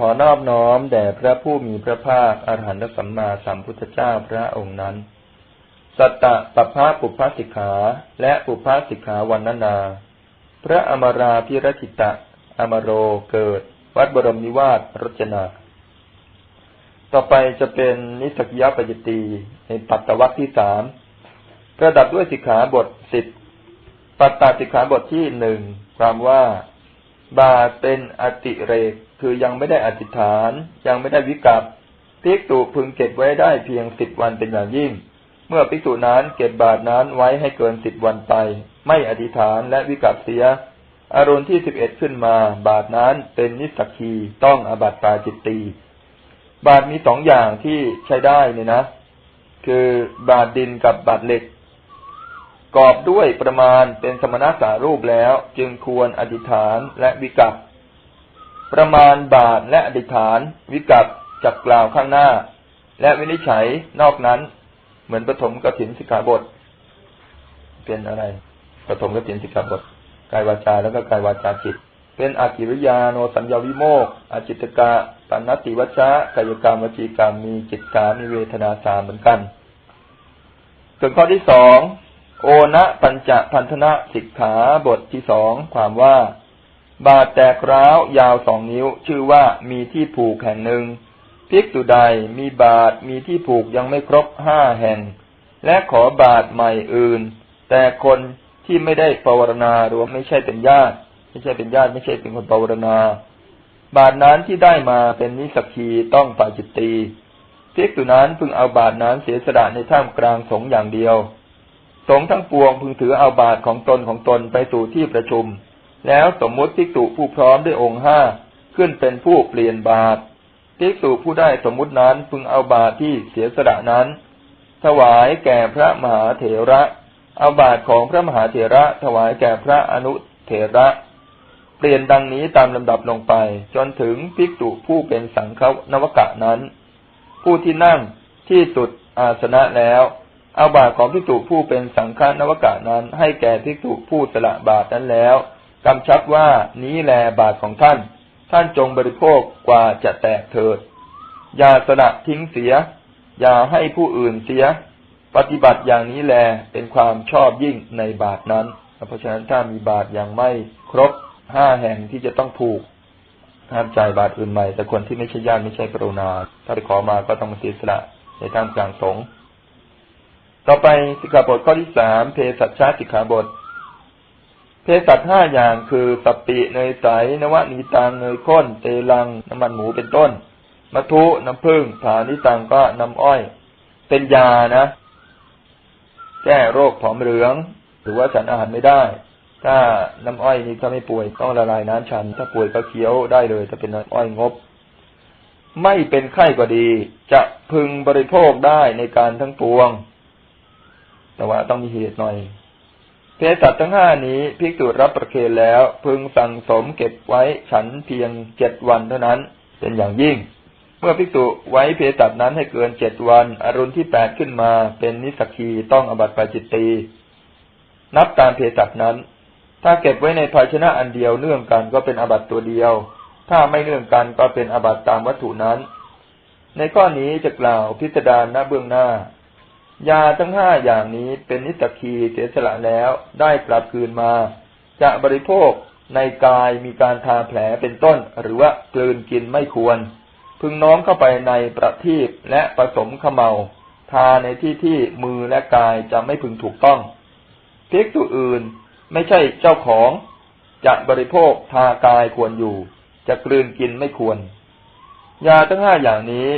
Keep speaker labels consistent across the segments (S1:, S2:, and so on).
S1: ขอนอบน้อมแด่พระผู้มีพระภาคอรหันตสัมมาสัมพุทธเจ้าพระองค์นั้น สัตตะปภะปุพพสิกขาและปุพพสิกขาวันนานาพระอมราพิรจิตะ อมโรเกิด วัดบรมนิวาสรจนา ต่อไปจะเป็นนิสกิยปยตีในปัตตวัคที่สามประดับด้วยสิกขาบทสิบปัตตสิกขาบทที่หนึ่งความว่า บาเป็นอติเรก คือยังไม่ได้อธิษฐาน ยังไม่ได้วิกัปภิกษุพึงเก็บไว้ได้เพียงสิบวันเป็นอย่างยิ่ง เมื่อภิกษุนั้นเก็บบาทนั้นไว้ให้เกินสิบวันไป ไม่อธิษฐานและวิกัปเสีย อารมณ์ที่สิบเอ็ดขึ้นมา บาทนั้นเป็นนิสักคีต้องอบัตตาจิตตีบาทมีสองอย่างที่ใช้ได้เนี่ยนะ คือบาทดินกับบาทเหล็กกรอบด้วยประมาณเป็นสมณะสารูปแล้ว จึงควรอธิษฐานและวิกัป ประมาณบาทและอธิษฐานวิกัปจักกล่าวข้างหน้า และวินิจฉัยนอกนั้น เหมือนปฐมกถินสิกขาบท เป็นอะไรปฐมกถินสิกขาบทกายวาจาแล้วก็กายวาจาจิต เป็นอากิริยาโนสัญญาวิโมกอาจิตกะปัณติวัชะกายกรรมวจีกรรมมีจิตกามีเวทนาสามเหมือนกัน ส่วนข้อที่สองโอนะปัญจพันธนะสิกขาบทที่สองความว่า บาดแตกร้าวยาวสองนิ้ว ชื่อว่ามีที่ผูกแห่งหนึ่งภิกษุใดมีบาดมีที่ผูกยังไม่ครบห้าแห่ง และขอบาดใหม่อื่น แต่คนที่ไม่ได้ปวารณาหรวมไม่ใช่เป็นญาติ ไม่ใช่เป็นญาติไม่ใช่เป็นคนปวารณา บาดนั้นที่ได้มาเป็นนิสกีต้องปาจิตตีภิกษุนั้นพึงเอาบาดนั้นเสียสละในท่ามกลางสงอย่างเดียว สงทั้งปวงพึงถือเอาบาตรของตนของตนไปสู่ที่ประชุม แล้วสมมุติภิกษุผู้พร้อมด้วยองค์ห้าขึ้นเป็นผู้เปลี่ยนบาตรภิกษุผู้ได้สมมุตินั้นพึงเอาบาตรที่เสียสละนั้น ถวายแก่พระมหาเถระ เอาบาตรของพระมหาเถระถวายแก่พระอนุเถระ เปลี่ยนดังนี้ตามลำดับลงไป จนถึงภิกษุผู้เป็นสังฆนวกะนั้น ผู้ที่นั่งที่สุดอาสนะแล้วเอาบาตรของพิจุผู้เป็นสังฆนวกะนั้น ให้แก่พิจุผู้สละบาตรนั้นแล้ว กำชับว่านี้แลบาตรของท่าน ท่านจงบริโภคกว่าจะแตกเถิด อย่าสละทิ้งเสีย อย่าให้ผู้อื่นเสีย ปฏิบัติอย่างนี้แลเป็นความชอบยิ่งในบาตรนั้น เพราะฉะนั้นถ้ามีบาตรยังไม่ครบห้าแห่งที่จะต้องผูกห้ามจ่ายบาตรอื่นใหม่ แต่คนที่ไม่ใช่ญาติไม่ใช่กรุณา ถ้าไปขอมาก็ต้องมาเสียสละในท่ามกลางสงฆ์ต่อไปสิกขาบทข้อที่สามเพศสัชชาสิกขาบท เพศสัชห้าอย่างคือสัปปิเนยใสนวนีตังเนยข้นเตลัง น้ำมันหมูเป็นต้น มัทุน้ำผึ้งฐานิตังก็น้ำอ้อย เป็นยานะ แก้โรคผอมเหลืองหรือว่าฉันอาหารไม่ได้ ถ้าน้ำอ้อยนี้ถ้าไม่ป่วยต้องละลายน้ำฉัน ถ้าป่วยก็เคี้ยวได้เลยถ้าเป็นน้ำอ้อยงบ ไม่เป็นไข้ก็ดี จะพึงบริโภคได้ในการทั้งปวง แต่ว่าต้องมีเหตุหน่อย เพสัตทั้งห้านี้ภิกษุรับประเคนแล้ว พึงสั่งสมเก็บไว้ฉันเพียงเจ็ดวันเท่านั้น เป็นอย่างยิ่ง เมื่อภิกษุไว้เพสัตนั้นให้เกินเจ็ดวัน อรุณที่แปดขึ้นมาเป็นนิสกีต้องอบัติปาจิตตีนับตามเพสัตนั้น ถ้าเก็บไว้ในภาชนะอันเดียวเนื่องกันก็เป็นอบัติตัวเดียว ถ้าไม่เนื่องกันก็เป็นอบัติตามวัตถุนั้น ในข้อนี้จะกล่าวพิสดารณาเบื้องหน้า ยาทั้งห้าอย่างนี้เป็นนิสกีเสียสละแล้วได้กลับคืนมา จะบริโภคในกายมีการทาแผลเป็นต้น หรือว่ากลืนกินไม่ควร พึงน้อมเข้าไปในประทีปและผสมขมเมาทาในที่ที่มือและกายจะไม่พึงถูกต้องเพิกตุอื่นไม่ใช่เจ้าของ จะบริโภคทากายควรอยู่ จะกลืนกินไม่ควร ยาทั้งห้าอย่างนี้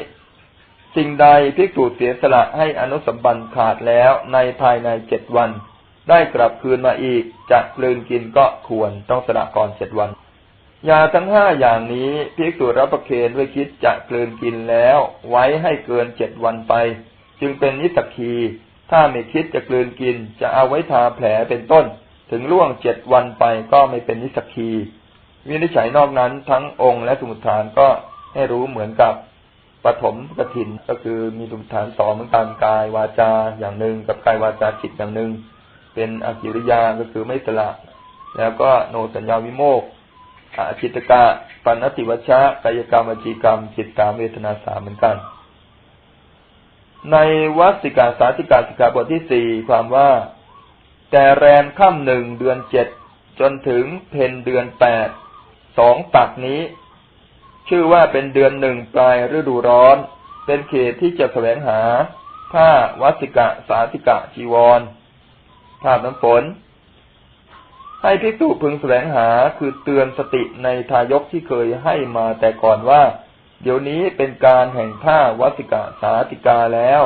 S1: สิ่งใดภิกษุเสียสละให้อนุสัมบันขาดแล้วในภายในเจ็ดวัน ได้กลับคืนมาอีกจะกลืนกินก็ควรต้องสละก่อนเจ็ดวัน ยาทั้งห้าอย่างนี้ภิกษุรับประเคนไว้คิดจะกลืนกินแล้ว ไว้ให้เกินเจ็ดวันไป จึงเป็นนิสกีถ้าไม่คิดจะกลืนกิน จะเอาไว้ทาแผลเป็นต้น ถึงล่วงเจ็ดวันไปก็ไม่เป็นนิสกีวินิจฉัยนอกนั้นทั้งองค์และสมุทฐานก็ให้รู้เหมือนกับ ปฐมกถินก็คือมีสมุฐานสองเหมือนกันกายวาจาอย่างหนึ่งกับกายวาจาจิตอย่างหนึ่งเป็นอกิริยาก็คือไม่สละ แล้วก็โนสัญญาวิโมกอจิตกะปัณติวัชชะกายกรรมวจีกรรม จิตตามเวทนาสามเหมือนกัน ในวัสิกาสาธิกาสิกขาบทที่สี่ความว่า แต่แรมค่ำหนึ่งเดือนเจ็ดจนถึงเพนเดือนแปดสองปักนี้ ชื่อว่าเป็นเดือนหนึ่งปลายฤดูร้อน เป็นเขตที่จะแสวงหา ผ้าวัสิกะสาธิกะจีวรผ้าน้ำฝน ให้พิสูจพึงแสวงหาคือเตือนสติในทายกที่เคยให้มาแต่ก่อนว่า เดี๋ยวนี้เป็นการแห่งผ้าวัสิกะสาธิกาแล้ว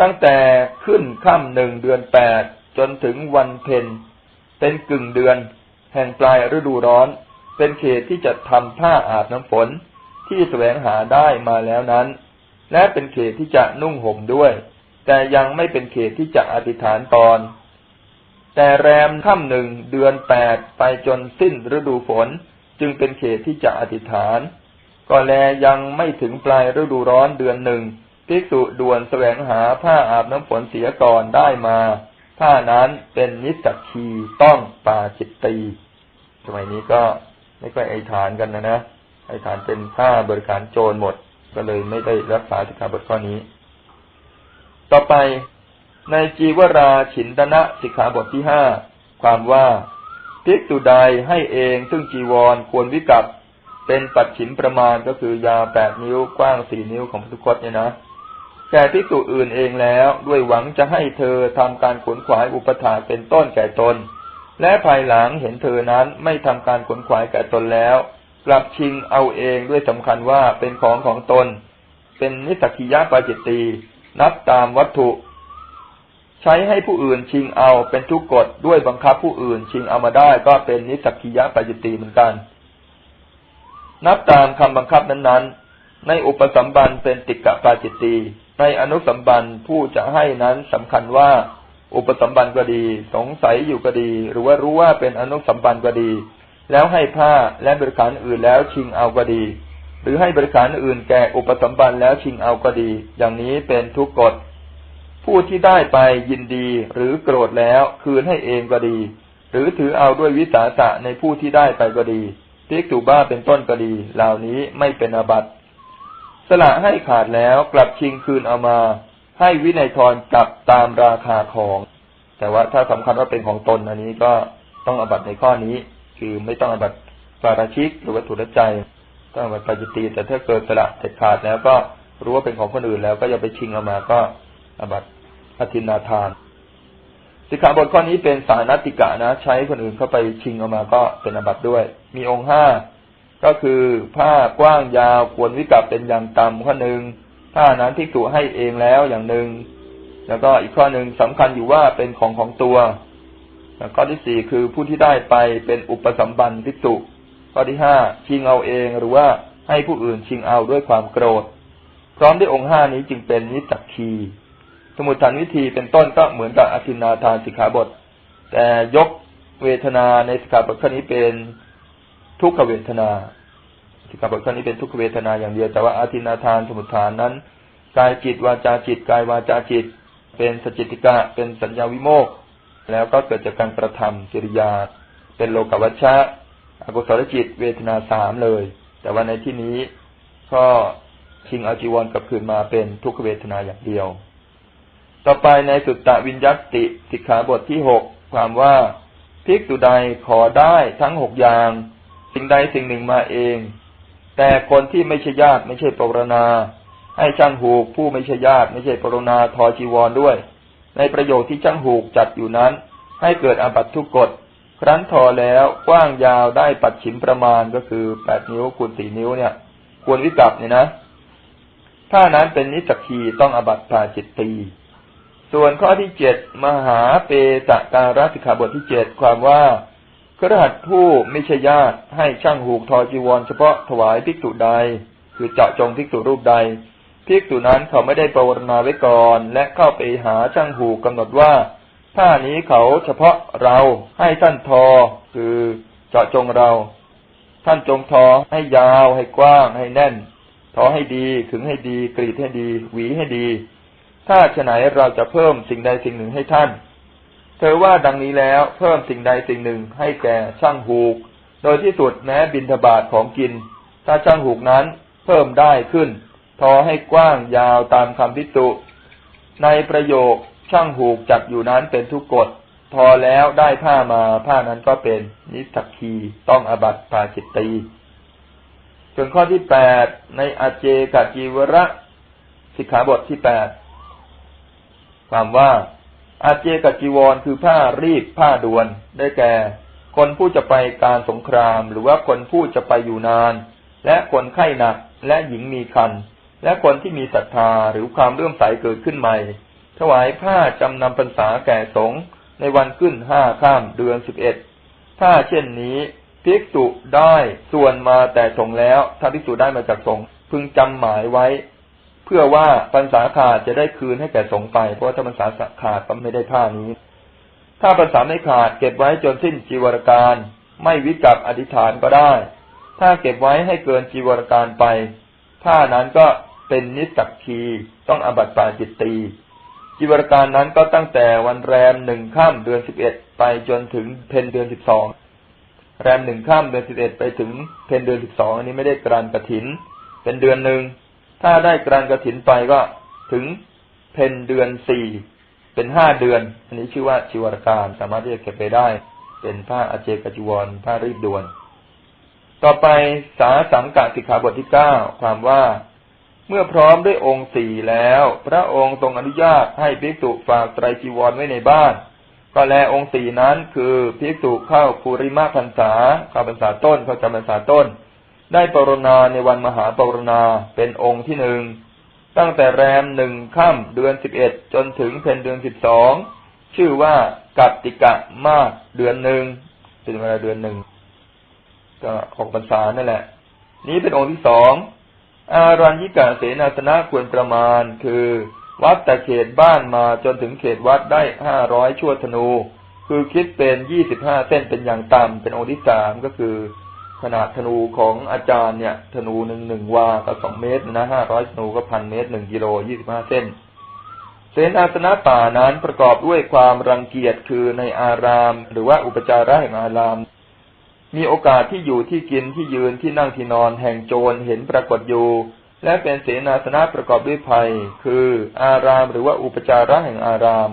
S1: ตั้งแต่ขึ้นค่ำหนึ่งเดือนแปดจนถึงวันเพ็ญเป็นกึ่งเดือน แห่งปลายฤดูร้อน เป็นเขตที่จะทำผ้าอาบน้ำฝนที่แสวงหาได้มาแล้วนั้น และเป็นเขตที่จะนุ่งห่มด้วย แต่ยังไม่เป็นเขตที่จะอธิษฐานตอน แต่แรมค่ำหนึ่งเดือนแปดไปจนสิ้นฤดูฝน จึงเป็นเขตที่จะอธิษฐาน ก็แลยังไม่ถึงปลายฤดูร้อนเดือนหนึ่งภิกษุด่วนแสวงหาผ้าอาบน้ำฝนเสียก่อนได้มา ผ้านั้นเป็นนิสักคีต้องปาจิตตีสมัยนี้ก็ ไม่ค่อยไอฐานกันนะนะไอฐานเป็นผ้าบริการโจรหมด ก็เลยไม่ได้รักษาสิกขาบทข้อนี้ ต่อไปในจีวราฉินตนะสิกขาบทที่ห้าความว่าภิกษุใดให้เองซึ่งจีวรควรวิกัปเป็นปัดฉิมประมาณก็คือยาแปดนิ้วกว้างสี่นิ้วของพุทธคตเนี่ยนะแก่ภิกษุอื่นเองแล้วด้วยหวังจะให้เธอทำการขนขวายอุปถาเป็นต้นแก่ตน และภายหลังเห็นเธอนั้นไม่ทำการขนขวายแก่ตนแล้ว กลับชิงเอาเองด้วยสำคัญว่าเป็นของของตน เป็นนิสักิยะปาจิตตีนับตามวัตถุ ใช้ให้ผู้อื่นชิงเอาเป็นทุกกฎด้วยบังคับผู้อื่นชิงเอามาได้ก็เป็นนิสักิยะปาจิตตีเหมือนกัน นับตามคำบังคับนั้นๆ ในอุปสัมบันเป็นติกะปาจิตตีในอนุสัมบันผู้จะให้นั้นสำคัญว่า อุปสัมบันก็ดี สงสัยอยู่ก็ดี หรือว่ารู้ว่าเป็นอนุสัมบันก็ดี แล้วให้ผ้าและบริการอื่นแล้วชิงเอาก็ดี หรือให้บริการอื่นแก่อุปสัมบันแล้วชิงเอาก็ดี อย่างนี้เป็นทุกกฎ ผู้ที่ได้ไปยินดีหรือโกรธแล้วคืนให้เองก็ดี หรือถือเอาด้วยวิสาสะในผู้ที่ได้ไปก็ดีพิกตุบ้าเป็นต้นก็ดี เหล่านี้ไม่เป็นอาบัติสละให้ขาดแล้วกลับชิงคืนเอามา ให้วินัยทรกลับตามราคาของ แต่ว่าถ้าสำคัญว่าเป็นของตนอันนี้ก็ต้องอบัตในข้อนี้ คือไม่ต้องอบัตปาราชิกหรือว่าถุรใจ ต้องอบัตปาจิตีแต่ถ้าเกิดสละเสร็จขาดแล้วก็รู้ว่าเป็นของคนอื่นแล้วก็อย่าไปชิงเอามาก็อบัตอธินาทาน สิกขาบทข้อนี้เป็นสารนติกะนะ ใช้คนอื่นเข้าไปชิงออกมาก็เป็นอบัตด้วย มีองค์ห้าก็คือผ้ากว้างยาวควรวิกับเป็นอย่างต่ำข้อหนึ่ง ผ้านั้นที่ถูให้เองแล้วอย่างหนึ่ง แล้วก็อีกข้อหนึ่งสำคัญอยู่ว่าเป็นของของตัว ข้อที่สี่คือผู้ที่ได้ไปเป็นอุปสัมบันทิจุข้อที่ห้าชิงเอาเองหรือว่าให้ผู้อื่นชิงเอาด้วยความโกรธ พร้อมด้วยองค์ห้านี้จึงเป็นนิสักคี สมุทฐานวิธีเป็นต้นก็เหมือนกับอธินาทานสิกขาบท แต่ยกเวทนาในสิกขาบทข้อนี้เป็นทุกขเวทนา สิกขาบทข้อนี้เป็นทุกขเวทนาอย่างเดียว แต่ว่าอธินาทานสมุทฐานนั้นกายจิตวาจาจิตกายวาจาจิต เป็นสจิติกะ เป็นสัญญาวิโมกแล้วก็เกิดจากการกระทำกิริยา เป็นโลกวัชชะอกุศลจิต เวทนาสามเลย แต่ว่าในที่นี้ก็ชิงอาจีวรกับคืนมาเป็นทุกขเวทนาอย่างเดียว ต่อไปในสุตตะวิญญัติสิกขาบทที่หกความว่าภิกษุใดขอได้ทั้งหกอย่าง สิ่งใดสิ่งหนึ่งมาเอง แต่คนที่ไม่ใช่ญาติไม่ใช่ปรณา ให้ช่างหูกผู้ไม่ใช่ญาติไม่ใช่ปรณาทอจีวรด้วย ในประโยชน์ที่ช่างหูกจัดอยู่นั้น ให้เกิดอาบัตทุกกฎครั้นทอแล้วกว้างยาวได้ปัดฉิมประมาณก็คือแปดนิ้วคูณสี่นิ้วเนี่ย ควรวิกับเนี่ยนะถ้านั้นเป็นนิสกีต้องอาบัตปาจิตตีส่วนข้อที่เจ็ดมหาเปตะการสิกขาบทที่เจ็ดความว่า ครหัสผู้ไม่ใช่ญาติให้ช่างหูกทอจีวร เฉพาะถวายภิกษุใด คือเจาะจงภิกษุรูปใดภิกษุนั้นเขาไม่ได้ปรารณาไว้ก่อน และเข้าไปหาช่างหูกกำหนดว่าถ้านี้เขาเฉพาะเราให้ท่านทอ คือเจาะจงเรา ท่านจงทอให้ยาวให้กว้าง ให้แน่น ทอให้ดีขึงให้ดี กรีดให้ดี หวีให้ดี ถ้าฉไหนเราจะเพิ่มสิ่งใดสิ่งหนึ่งให้ท่าน เธอว่าดังนี้แล้วเพิ่มสิ่งใดสิ่งหนึ่งให้แก่ช่างหูก โดยที่สุดแม้บินทบาทของกิน ถ้าช่างหูกนั้นเพิ่มได้ขึ้น ทอให้กว้างยาวตามคำพิจุในประโยคช่างหูกจักอยู่นั้นเป็นทุกกฎทอแล้วได้ผ้ามาผ้านั้นก็เป็นนิสักคีต้องอบัตปาจิตตีส่วนข้อที่แปดในอาเจกจีวระสิกขาบทที่แปดความว่า อาเจกจีวรคือผ้ารีดผ้าดวน ได้แก่ คนผู้จะไปการสงคราม หรือว่าคนผู้จะไปอยู่นาน และคนไข้หนักและหญิงมีคัน และคนที่มีศรัทธาหรือความเลื่อมใสเกิดขึ้นใหม่ ถวายผ้าจำนำพรรษาแก่สงฆ์ในวันขึ้นห้าข้ามเดือนสิบเอ็ดถ้าเช่นนี้ภิกษุได้ส่วนมาแต่สงแล้ว ถ้าภิกษุได้มาจากสงพึงจำหมายไว้ เพื่อว่าพรรษาขาดจะได้คืนให้แก่สงไป เพราะถ้าพรรษาขาดก็ไม่ได้ผ้านี้ ถ้าพรรษาไม่ขาดเก็บไว้จนสิ้นจีวรการ ไม่วิกับอธิษฐานก็ได้ ถ้าเก็บไว้ให้เกินจีวรการไป ผ้านั้นก็เป็นนิสักคีต้องอบัติปาจิตตีจีวรการนั้นก็ตั้งแต่วันแรมหนึ่งข้ามเดือนสิบเอ็ดไปจนถึงเพนเดือนสิบสองแรมหนึ่งข้ามเดือนสิบเอ็ดไปถึงเพนเดือนสิบสองอันนี้ไม่ได้กรานกระถิน เป็นเดือนหนึ่ง ถ้าได้กรานกระถินไปก็ถึงเพนเดือนสี่เป็นห้าเดือน อันนี้ชื่อว่าชิวรการสามารถที่จะเก็บไปได้ เป็นผ้าอเจกจิวรผ้ารีบด่วน ต่อไปสาสังกะสิกขาบทที่เก้าความว่าเมื่อพร้อมด้วยองค์สี่แล้ว พระองค์ทรงอนุญาตให้ภิกษุฝากไตรจีวรไว้ในบ้าน ก็แลองค์สี่นั้นคือภิกษุเข้าภูริมาพรรษาเข้าพรรษาต้นเข้าจำพรรษาต้น ได้ปรณาในวันมหาปรณาเป็นองค์ที่หนึ่งตั้งแต่แรมหนึ่งค่ำเดือนสิบเอ็ดจนถึงเพนเดือนสิบสองชื่อว่ากัตติกะมากเดือนหนึ่งเป็นเวลาเดือนหนึ่งก็ออกพรรษานั่นแหละ นี้เป็นองค์ที่สองอารัญญิกาเสนาสนะควรประมาณคือ วัดแต่เขตบ้านมาจนถึงเขตวัดได้ห้าร้อยชั่วธนู คือคิดเป็นยี่สิบห้าเส้นเป็นอย่างต่ำเป็นองค์ที่สามก็คือ ขนาดธนูของอาจารย์เนี่ย ธนูหนึ่งหนึ่งวาก็สองเมตรนะห้าร้อยธนูก็พันเมตรหนึ่งกิโลยี่สิบห้าเส้น เสนาสนะป่านั้นประกอบด้วยความรังเกียจคือในอาราม หรือว่าอุปจาระแห่งอาราม มีโอกาสที่อยู่ที่กินที่ยืนที่นั่งที่นอนแห่งโจรเห็นปรากฏอยู่ และเป็นเสนาสนะประกอบด้วยภัย คืออารามหรือว่าอุปจาระแห่งอาราม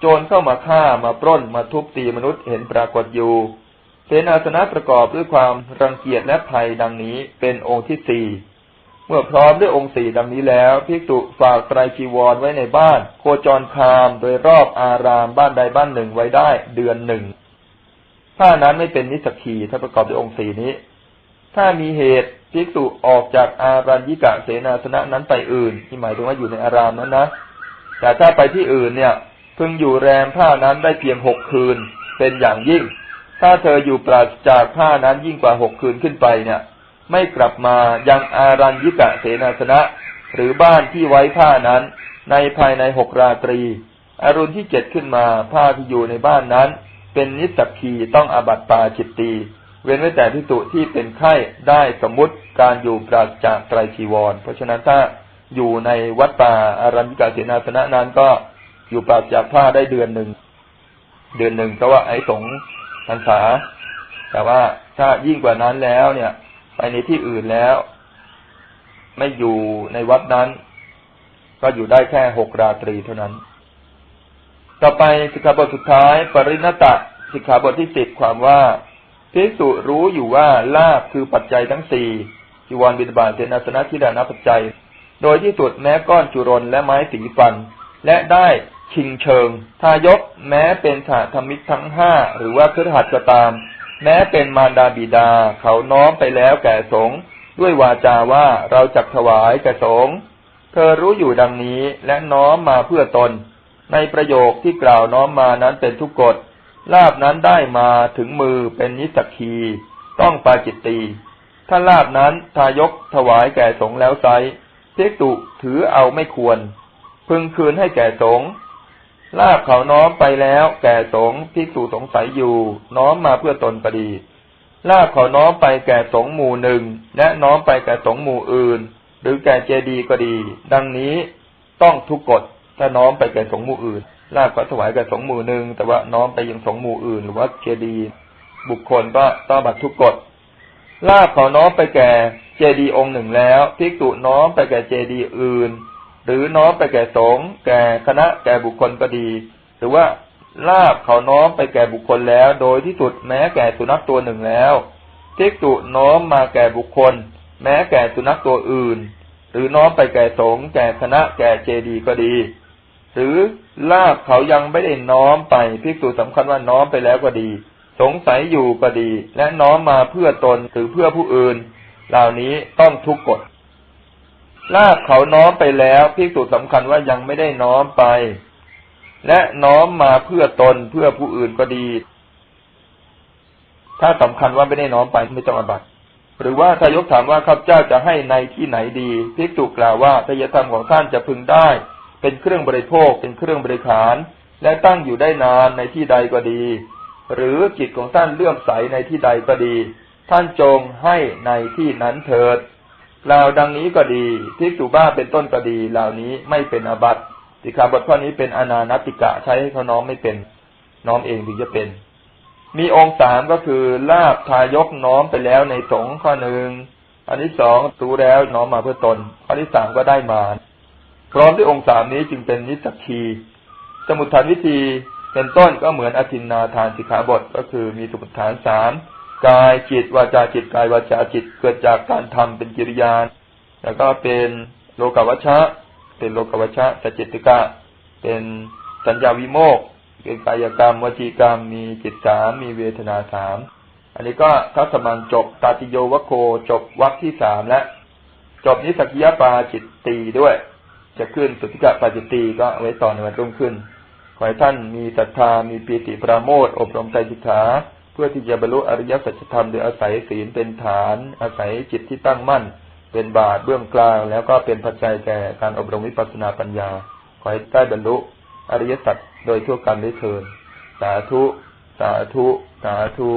S1: โจรเข้ามาฆ่ามาปล้นมาทุบตีมนุษย์เห็นปรากฏอยู่ เสนาสนะประกอบด้วยความรังเกียจและภัยดังนี้เป็นองค์ที่สี่เมื่อพร้อมด้วยองค์สี่ดังนี้แล้วพิกตุฝากไตรจีวรไว้ในบ้าน โคจรคามโดยรอบอารามบ้านใดบ้านหนึ่งไว้ได้เดือนหนึ่งถ้านั้นไม่เป็นนิสกีถ้าประกอบด้วยองค์สี่นี้ ถ้ามีเหตุภิกษุออกจากอารัญญิกะเสนาสนะนั้นไปอื่น ที่หมายถึงว่าอยู่ในอารามนั้นนะแต่ถ้าไปที่อื่นเนี่ย พึงอยู่แรมผ้านั้นได้เพียงหกคืนเป็นอย่างยิ่ง ถ้าเธออยู่ปราศจากผ้านั้นยิ่งกว่าหกคืนขึ้นไปเนี่ย ไม่กลับมายังอารัญญิกะเสนาสนะ หรือบ้านที่ไว้ผ้านั้น ในภายในหกราตรี อรุณที่เจ็ดขึ้นมาผ้าที่อยู่ในบ้านนั้น เป็นนิสกีต้องอาบัติปาจิตตีเว้นไว้แต่พิสุที่เป็นไข้ได้สมมติการอยู่ปราศจากไตรชีวร เพราะฉะนั้นถ้าอยู่ในวัดป่าอารัญญิกาเสนาสนะนั้นก็อยู่ปราศจากผ้าได้เดือนหนึ่งเดือนหนึ่งเพราะว่าไอ้สง พรรษา แต่ว่าถ้ายิ่งกว่านั้นแล้วเนี่ย ไปในที่อื่นแล้ว ไม่อยู่ในวัดนั้น ก็อยู่ได้แค่หกราตรีเท่านั้น ต่อไปสิกขาบทสุดท้าย ปริณตะสิกขาบทที่สิบความว่าภิกษุรู้อยู่ว่าลาบคือปัจจัยทั้งสี่จีวรบิดาบาเสนาสนะทิดานาปัจจัย โดยที่สุดแม้ก้อนจุรนและไม้สีฟัน และได้ ชิงเชิง ทายกแม้เป็นสาธมิตรทั้งห้าหรือว่าเครือขัดก็ตาม แม้เป็นมารดาบิดา เขาน้อมไปแล้วแก่สงด้วยวาจาว่าเราจักถวายแก่สงเธอรู้อยู่ดังนี้และน้อมมาเพื่อตน ในประโยคที่กล่าวน้อมมานั้นเป็นทุกกฎลาบนั้นได้มาถึงมือเป็นนิสกีต้องปาจิตตีถ้าลาบนั้นทายกถวายแก่สงแล้วไซเทกตุถือเอาไม่ควร พึงคืนให้แก่สง ลาบเขาน้อมไปแล้ว แก่สงภิกษุสงสัยอยู่ น้อมมาเพื่อตนก็ดีลาบเขาน้อมไปแก่สงหมู่หนึ่งและน้อมไปแก่สงหมู่อื่น หรือแก่เจดีก็ดี ดังนี้ต้องทุกกฎถ้าน้อมไปแก่สงหมู่อื่นลาบก็ถวายแกับสงหมู่หนึ่งแต่ว่าน้อมไปยังสงหมู่อื่น หรือว่าเจดีบุคคลก็ต้องบัตรทุกกฎลาบเขาน้อมไปแก่เจดีย์องค์หนึ่งแล้วภิกษุน้อมไปแก่เจดีย์อื่น หรือน้อมไปแก่สงฆ์แก่คณะแก่บุคคลก็ดี หรือว่าลาบเขาน้อมไปแก่บุคคลแล้ว โดยที่สุดแม้แก่สุนัขตัวหนึ่งแล้วภิกษุน้อมมาแก่บุคคล แม้แก่สุนัขตัวอื่น หรือน้อมไปแก่สงฆ์แก่คณะแก่เจดีย์ก็ดี หรือลาบเขายังไม่ได้น้อมไปภิกษุสำคัญว่าน้อมไปแล้วก็ดี สงสัยอยู่ก็ดี และน้อมมาเพื่อตนหรือเพื่อผู้อื่น เหล่านี้ต้องทุกกฎ ลาบเขาน้อมไปแล้วภิกษุสำคัญว่ายังไม่ได้น้อมไป และน้อมมาเพื่อตนเพื่อผู้อื่นก็ดี ถ้าสำคัญว่าไม่ได้น้อมไปไม่ต้องอบัตหรือว่าทายกถามว่าข้าพเจ้าจะให้ในที่ไหนดีภิกษุกล่าวว่าทายธรรมของท่านจะพึงได้ เป็นเครื่องบริโภค เป็นเครื่องบริขาร และตั้งอยู่ได้นานในที่ใดก็ดี หรือจิตของท่านเลื่อมใสในที่ใดก็ดี ท่านจงให้ในที่นั้นเถิด กล่าวดังนี้ก็ดีภิกษุบ้าเป็นต้นก็ดี เหล่านี้ไม่เป็นอบัติสิกขาบทข้อนี้เป็นอนานติกะใช้ให้เขาน้อมไม่เป็น น้อมเองถึงจะเป็น มีองค์สามก็คือลาบทายกน้อมไปแล้วในสงข้อหนึ่งอันที่สองรู้แล้วน้อมมาเพื่อตน ข้อที่สามก็ได้มาพร้อมด้วยองค์สามนี้จึงเป็นนิสกีสมุทฐานวิธีเป็นต้นก็เหมือนอธินนาทานสิกขาบทก็คือมีสมุทฐานสาม กายจิตวาจาจิตกายวาจาจิตเกิดจากการทำเป็นกิริยา แล้วก็เป็นโลกวัชชะ เป็นโลกวัชชะสจิติกะ เป็นสัญญาวิโมกเป็นกายกรรมวจีกรรม มีจิตสามมีเวทนาสามอันนี้ก็ทัศมังจบตาติโยวโคจบวรรคที่สามและจบนิสักิยปาจิตตีด้วย จะขึ้นสุติกะปาจิตตีก็ไว้ต่อในวันรุ่งขึ้นขอให้ท่านมีศรัทธามีปีติปราโมทอบรมใจจิตขา เพื่อที่จะบรรลุอริยสัจธรรมโดยอาศัยศีลเป็นฐาน อาศัยจิตที่ตั้งมั่น เป็นบาทเบื้องกลาง แล้วก็เป็นปัจจัยแก่การอบรมวิปัสสนาปัญญา ขอให้ได้บรรลุอริยสัจโดยทั่วกันได้เทินสาธุ สาธุ สาธุ